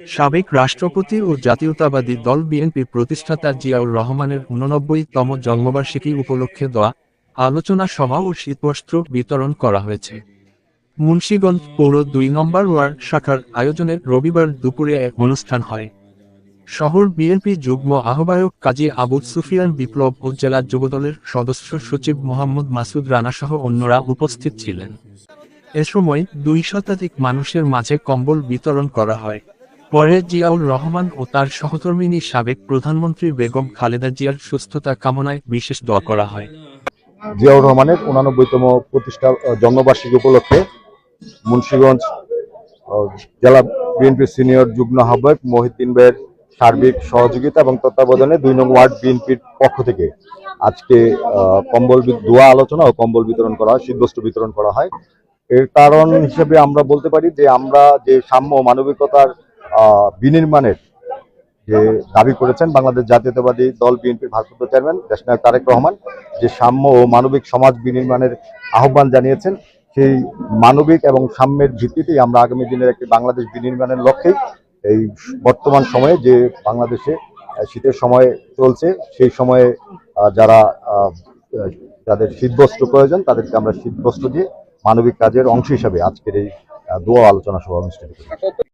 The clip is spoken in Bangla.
সাবেক রাষ্ট্রপতি ও জাতীয়তাবাদী দল বিএনপির প্রতিষ্ঠাতা জিয়াউর রহমানের উননব্বইতম জন্মবার্ষিকী উপলক্ষে দেওয়া আলোচনা সভা ও শীতবস্ত্র বিতরণ করা হয়েছে। মুন্সীগঞ্জ পৌর দুই নম্বর ওয়ার্ড শাখার আয়োজনে রবিবার দুপুরে এক অনুষ্ঠান হয়। শহর বিএনপি যুগ্ম আহ্বায়ক কাজী আবু সুফিয়ান বিপ্লব ও জেলা যুবদলের সদস্য সচিব মোহাম্মদ মাসুদ রানাসহ অন্যরা উপস্থিত ছিলেন। এ সময় দুই শতাধিক মানুষের মাঝে কম্বল বিতরণ করা হয়। পরে জিয়াউর রহমান ও তার সহধর্মিনী সাবেক প্রধানমন্ত্রী বেগম খালেদা জিয়ার সুস্থতা কামনায় বিশেষ দোয়া করা হয়। জিয়াউর রহমানের উনানব্বইতম প্রতিষ্ঠা জন্মবার্ষিকী উপলক্ষে মুন্সীগঞ্জ জেলা বিএনপির সিনিয়র যুগ্ম আহ্বায়ক মহিদ্দিন ভাইয়ের সার্বিক সহযোগিতা এবং তত্ত্বাবধানে দুই নং ওয়ার্ড বিএনপির পক্ষ থেকে আজকে কম্বল দোয়া আলোচনা ও কম্বল বিতরণ করা হয় শীতবস্ত্র বিতরণ করা হয়। এর কারণ হিসেবে আমরা বলতে পারি যে আমরা যে সাম্য মানবিকতার বিনির্মাণের যে দাবি করেছেন বাংলাদেশ জাতীয়তাবাদী দল বিএনপির ভারপ্রাপ্ত চেয়ারম্যান, দেশনায়ক তারেক রহমান, যে সাম্য ও মানবিক সমাজ বিনির্মাণের আহ্বান জানিয়েছেন, সেই মানবিক এবং সাম্যের ভিত্তিতেই আমরা আগামী দিনের একটি বাংলাদেশ বিনির্মাণের লক্ষ্যেই এই বর্তমান সময়ে যে বাংলাদেশে শীতের সময় চলছে, সেই সময়ে যারা যাদের শীতবস্ত্র প্রয়োজন, তাদেরকে আমরা শীতবস্ত্র দিয়ে মানবিক কাজের অংশ হিসাবে আজকের এই দোয়া আলোচনা সভা অনুষ্ঠিত